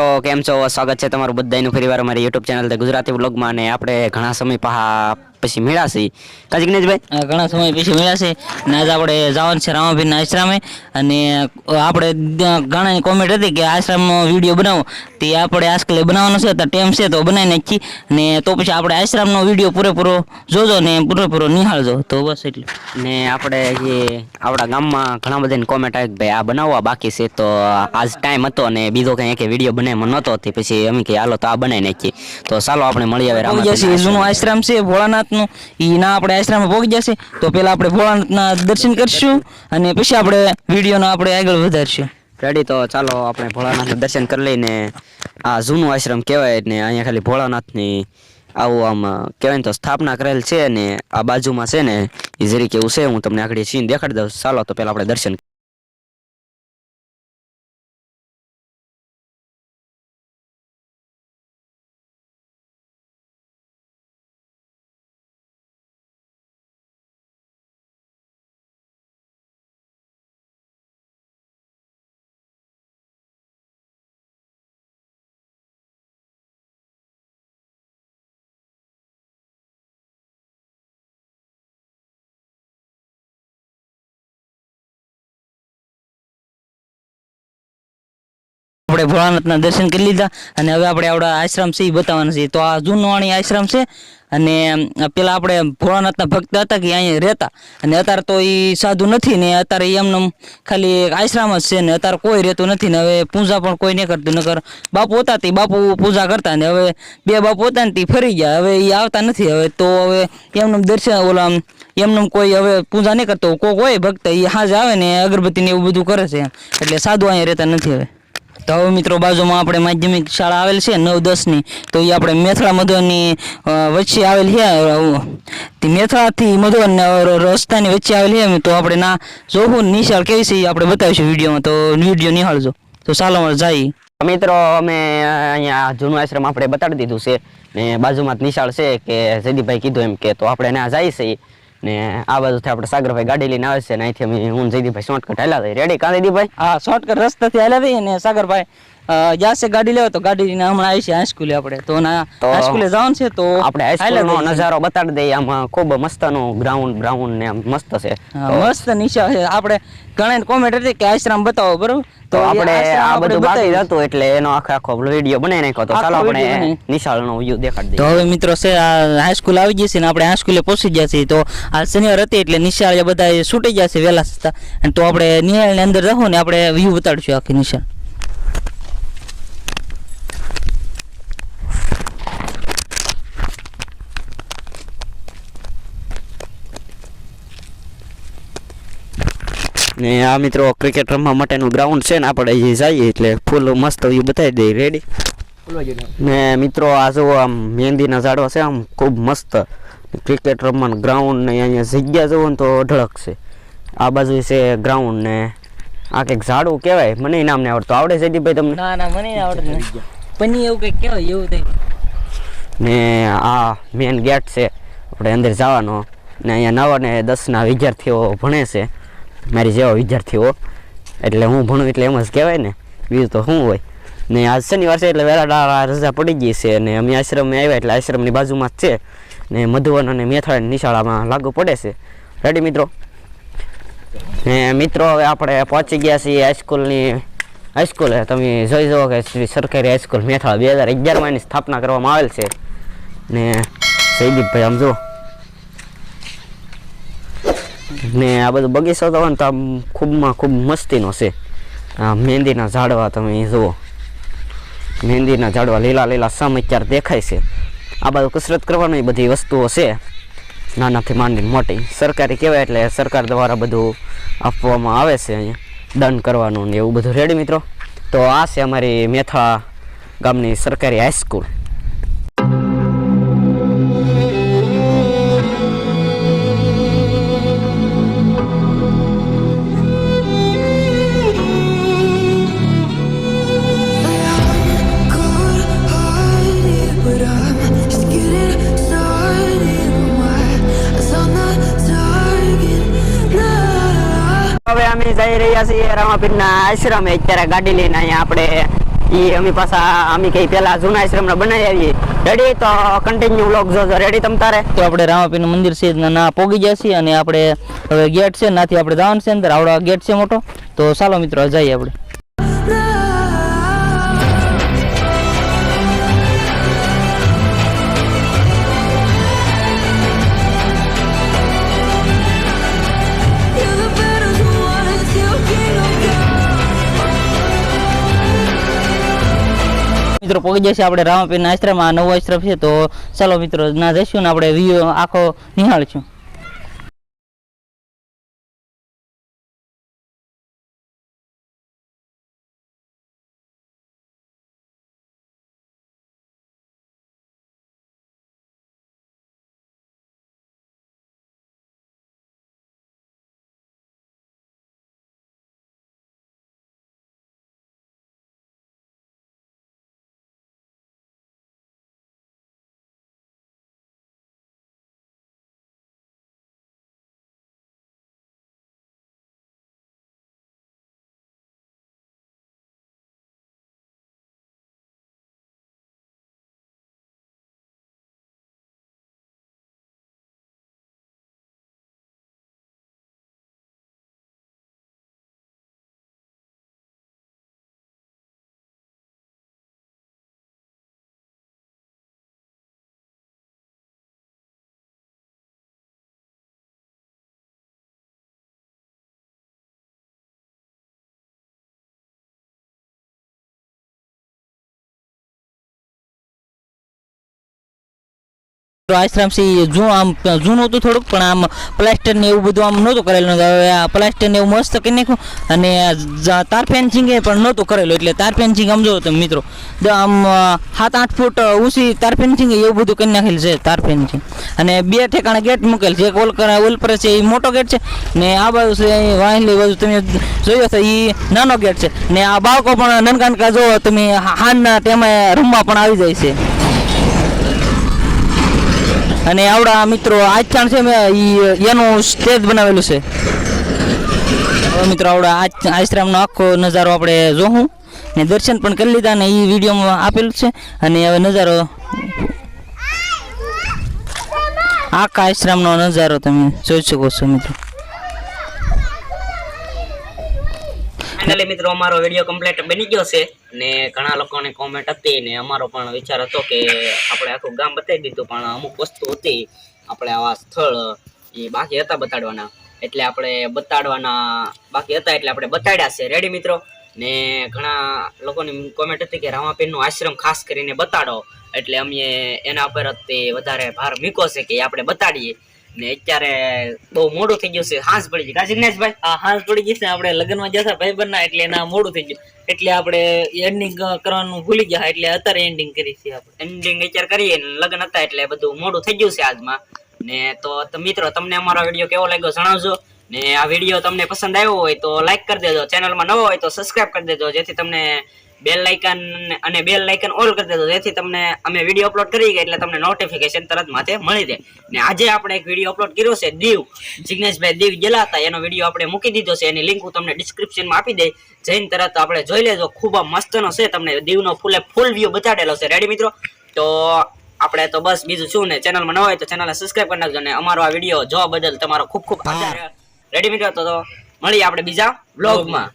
મિત્રો, કેમ છો? સ્વાગત છે તમારું બધાનું ફરીવાર અમારી યુટ્યુબ ચેનલ તે ગુજરાતી બ્લોગમાં અને આપણે ઘણા સમય પહા પછી મેળાશે કાજી જ્ઞેશભાઈ ઘણા સમય પછી મેળાશે ને આજે આપણે જવાનું છે રામાભીના આશ્રમે. અને આપણે ઘણા કોમેન્ટ હતી કે આશ્રમનો વીડિયો બનાવો. તે આપણે આજકાલે બનાવવાનો છે તો ટેમ છે તો બનાવી નાખી ને તો પછી આપણે આશ્રમનો વીડિયો પૂરેપૂરો જોજો ને પૂરેપૂરો નિહાળજો. તો બસ એટલે. ને આપણે જે આપણા ગામમાં ઘણા બધાને કોમેન્ટ આવી કે ભાઈ આ બનાવવા બાકી છે તો આજ ટાઈમ હતો અને બીજો કંઈ એક વીડિયો બનાવવાનો નહોતો. તે પછી અમે કે હાલો તો આ બનાવી નાખીએ. તો ચાલો આપણે મળી આવે રામ જૂનું આશ્રમ. છે ભોળાનાથનું એ ના આપણે આશ્રમમાં પહોંચી જશે, તો પહેલાં આપણે ભોળાનાથના દર્શન કરીશું અને પછી આપણે વિડીયોનો આપણે આગળ વધારશું. રેડી તો ચાલો આપણે ભોળાનાથનું દર્શન કરી લઈને આ જૂનું આશ્રમ કહેવાય ને અહીંયા ખાલી ભોળાનાથની આવું આમ કહેવાય ને તો સ્થાપના કરેલ છે ને આ બાજુમાં છે ને એ જરીક એવું છે, હું તમને આગળ સીન દેખાડી દઉં. ચાલો તો પહેલાં આપણે દર્શન આપણે ભોળાનાથના દર્શન કરી લીધા અને હવે આપણે આપણા આશ્રમ છે એ બતાવવાના છે તો આ જૂનવાણી આશ્રમ છે અને પેલા આપણે ભોળાનાથના ભક્ત હતા કે અહીંયા રહેતા. અને અત્યારે તો એ સાધુ નથી ને અત્યારે એમને ખાલી આશ્રમ જ છે ને અત્યારે કોઈ રહેતું નથી ને હવે પૂજા પણ કોઈ નહીં કરતું. નકર બાપુ હતા તે બાપુ પૂજા કરતા ને હવે બે બાપુ હતા ને તે ફરી ગયા. હવે એ આવતા નથી હવે. તો હવે એમનું દર્શન ઓલા એમનું કોઈ હવે પૂજા નહીં કરતો. કોઈ હોય ભક્ત એ હાજ આવે ને અગરબત્તી ને એવું બધું કરે છે એટલે સાધુ અહીંયા રહેતા નથી હવે. તો હવે મિત્રો બાજુમાં આપણે માધ્યમિક શાળા આવેલ છે, નવ દસની. તો એ આપણે મેથળા મધુવનની વચ્ચે આવેલ છે મેથળાથી મધુવન રસ્તાની વચ્ચે આવેલ છે, તો આપણે ના જોવું નિશાળ કેવી છે એ આપણે બતાવીશું વિડીયોમાં. તો વીડિયો નિહાળજો. તો ચાલો જાય મિત્રો અમે અહીંયા જૂનું આશ્રમ આપણે બતાડી દીધું છે ને બાજુમાં નિશાળ છે કે જયદીપભાઈ કીધું એમ કે તો આપણે ત્યાં જાય છે ને આ બાજુથી આપણે સાગરભાઈ ગાડી લઈને આવે છે ને અહીંથી અમે હું જયદીભાઈ શોર્ટકટ હાલ્યા રેડી કાં જયદીપભાઈ હા શોર્ટકટ રસ્તાથી હાલ્યા જઈએ ને સાગરભાઈ જાશે ગાડી લેવો તો ગાડી ને હમણાં આવી છે હાઈસ્કૂલે આપણે. તો ના હાઈસ્કૂલે જવાનું છે તો આપણે હાઈસ્કૂલનો. નજારો બતાડી દઈએ. આમાં ખૂબ મસ્તનું ગ્રાઉન્ડ બ્રાઉન્ડ ને મસ્ત છે. મસ્ત નિશા છે. આપણે ઘણા કોમેન્ટ હતી કે આશ્રમ બતાવો બરોબર? તો આપણે આ બધું બાકી. હતું એટલે એનો આખો આખો વીડિયો બનાવી નાખ્યો. તો ચાલો આપણે નિશાળ નિશાળનો વ્યૂ દેખાડી તો હવે મિત્રો છે આ હાઈસ્કૂલ આવી જશે ને આપણે હાઈસ્કૂલે પહોંચી જશે તો આ શનિવાર હતી એટલે નિશાળ બધા છૂટી જશે વહેલા સસ્તા તો આપણે નિહાળની અંદર રહો ને આપણે વ્યૂ બતાડશું આખી નિશાળ. ને આ મિત્રો ક્રિકેટ રમવા માટેનું ગ્રાઉન્ડ છે ને આપણે અહીં જઈએ એટલે ફૂલ મસ્ત વ્યૂ બતાવી દઈએ. રેડી ને મિત્રો આ જો આમ મહેંદીના ઝાડવા છે આમ ખૂબ મસ્ત ક્રિકેટ રમવાનું ગ્રાઉન્ડ ને અહીંયા જગ્યા જુઓ ને તો અઢળક છે. આ બાજુ છે ગ્રાઉન્ડ ને આ કંઈક ઝાડું કહેવાય. મને નામ નહીં આવડતું. આવડે જયદીપભાઈ તમને? ના ના મને આવડે પની એવું કંઈક કહેવાય એવું થઈ ને આ મેન ગેટ છે. આપણે અંદર જવાનો. ને અહીંયા નવા ને દસના વિદ્યાર્થીઓ ભણે છે. મારી જેવા વિદ્યાર્થીઓ. એટલે હું ભણું, એટલે એમ જ કહેવાય ને. બીજું તો શું હોય? ને આજ શનિવાર છે એટલે વહેલા રજા પડી ગઈ છે અને અમે આશ્રમે આવ્યા એટલે આશ્રમની બાજુમાં જ છે. ને મધુવન અને મેથાળની નિશાળામાં લાગુ પડે છે. રેડી મિત્રો? ને મિત્રો, હવે આપણે પહોંચી ગયા છીએ હાઈસ્કૂલની હાઈસ્કૂલ તમે જોઈ જુઓ કે શ્રી સરકારી હાઈસ્કૂલ મેથાળ બે હજાર અગિયારમાં એની સ્થાપના કરવામાં આવેલ છે. ને જયદીપભાઈ, આમ ને આ બધું બગીચો તો હોય ને તો આમ ખૂબમાં ખૂબ મસ્તીનો છે. આ મહેંદીના ઝાડવા તમે જુઓ. મહેંદીના ઝાડવા લીલા લીલા સમ અત્યારે દેખાય છે. આ બધું કસરત કરવાની બધી વસ્તુઓ છે. નાનાથી માંડીને મોટી. સરકારી કહેવાય એટલે સરકાર દ્વારા બધું આપવામાં આવે છે અહીંયા. દંડ કરવાનું ને એવું બધું. રેડી મિત્રો? તો આ છે અમારી મેથા ગામની સરકારી હાઈસ્કૂલ જઈ છીએ રામાપીરના આશ્રમે. અત્યારે ગાડી લઈને અહીંયા આપણે એ અમે પાછા, અમે કઈ પેલા જૂના આશ્રમના બનાવી આવીએ. રેડી તો કન્ટિન્યુ વ્લોગ જોજો. રેડી તમ તારે? તો આપણે રામાપીરનું મંદિર છે ના- પોગી ગયા અને આપણે હવે ગેટ છે નાથી આપણે જવાનું છે અંદર. આવડો ગેટ છે મોટો. તો ચાલો મિત્રો, જઈએ આપણે. મિત્રો પહોંચી જશે આપણે રામાપીરના આશ્રમમાં નવો આશ્રમ છે તો ચાલો મિત્રો ના જઈશું ને આપણે વ્યૂ આખો નિહાળશું. આશ્રમ છે જો આમ જૂનું હતું થોડુંક, પણ આમ પ્લાસ્ટર ને એવું બધું આમ નહોતું કરેલું. હવે આ પ્લાસ્ટર ને એવું મસ્ત કરી નાખ્યું અને તાર ફેન્સિંગ પણ નહોતું કરેલું. એટલે તાર ફેન્સિંગ આમ જો તમે મિત્રો. આમ સાત આઠ ફૂટ ઊંચી તાર ફેન્સિંગ એવું બધું કરી નાખેલ છે તાર ફેન્સિંગ અને બે ઠેકાણે ગેટ મૂકેલ છે. એક ઓલ ઓલ પર છે એ મોટો ગેટ છે. ને આ બાજુ છે વાહિલી બાજુ તમે જોયો તો એ નાનો ગેટ છે. ને આ બાળકો પણ નનકાનકા જો તમે હાનના તેમાં રૂમમાં પણ આવી જાય છે. અને આવડા મિત્રો આચાણ છે એનું સ્ટેજ બનાવેલું છે. મિત્રો, આવડા આશ્રમનો આખો નજારો આપણે જોઉં ને દર્શન પણ કરી લીધા ને એ વિડીયોમાં આપેલું છે. અને હવે નજારો આખા આશ્રમનો નજારો તમે જોઈ શકો છો મિત્રો. ફાઇનલી મિત્રો, અમારો વીડિયો કમ્પ્લીટ બની ગયો છે. ને ઘણા લોકોની કોમેન્ટ હતી ને અમારો પણ વિચાર હતો કે આપણે આખું ગામ બતાવી દીધું, પણ અમુક વસ્તુ હતી, આપણે આવા સ્થળ એ બાકી હતા બતાડવાના. એટલે આપણે બતાડવાના બાકી હતા, એટલે આપણે બતાડ્યા છે. રેડી મિત્રો? ને ઘણા લોકોની કોમેન્ટ હતી કે રામાપીરનો આશ્રમ ખાસ કરીને બતાડો. એટલે અમે એના પર જ વધારે ભાર મૂકો છે કે આપણે બતાડીએ. ને અત્યારે બહુ મોડું થઈ ગયું છે. હાંસ પડી ગઈ. કા જિગ્નેશભાઈ આ હાંસ પડી ગઈ છે. આપણે લગ્નમાં જતા ભાઈ બનના એટલે એના મોડું થઈ ગયું. એટલે આપણે એન્ડિંગ કરવાનું ભૂલી ગયા. એટલે અત્યારે એન્ડિંગ કરી છે આપણે. એન્ડિંગ અત્યારે કરીએ ને લગ્ન હતા એટલે બધું મોડું થઈ ગયું છે આજમાં ને તો મિત્રો તમને અમારો વીડિયો કેવો લાગ્યો જણાવજો. ને આ વીડિયો તમને પસંદ આવ્યો હોય તો લાઈક કરી દેજો. ચેનલમાં નવો હોય તો સબસ્ક્રાઇબ કરી દેજો. જેથી તમને બેલ લાઇકન અને બેલ લાઇકન ઓલ કરી દેજો. જેથી તમને અમે વીડિયો અપલોડ કરી ગયા એટલે તમને નોટિફિકેશન તરત માથે મળી જાય ને આજે આપણે એક વીડિયો અપલોડ કર્યો છે દીવ. જિગ્નેશભાઈ દીવ ગયેલા હતા. એનો વીડિયો આપણે મૂકી દીધો છે. એની લિંક હું તમને ડિસ્ક્રિપ્શનમાં આપી દઈ જઈને તરત આપણે જોઈ લેજો. ખૂબ મસ્તનો છે તમને દીવનો ફૂલે ફૂલ વ્યૂ બતાડેલો છે. રેડી મિત્રો? તો આપણે તો બસ બીજું શું ને? ચેનલમાં ન હોય તો ચેનલને સબસ્ક્રાઇબ કરી નાખજો ને અમારો આ વીડિયો જોવા બદલ તમારો ખૂબ ખૂબ આભાર. રેડી મિત્રો? તો મળીએ આપણે બીજા વ્લોગમાં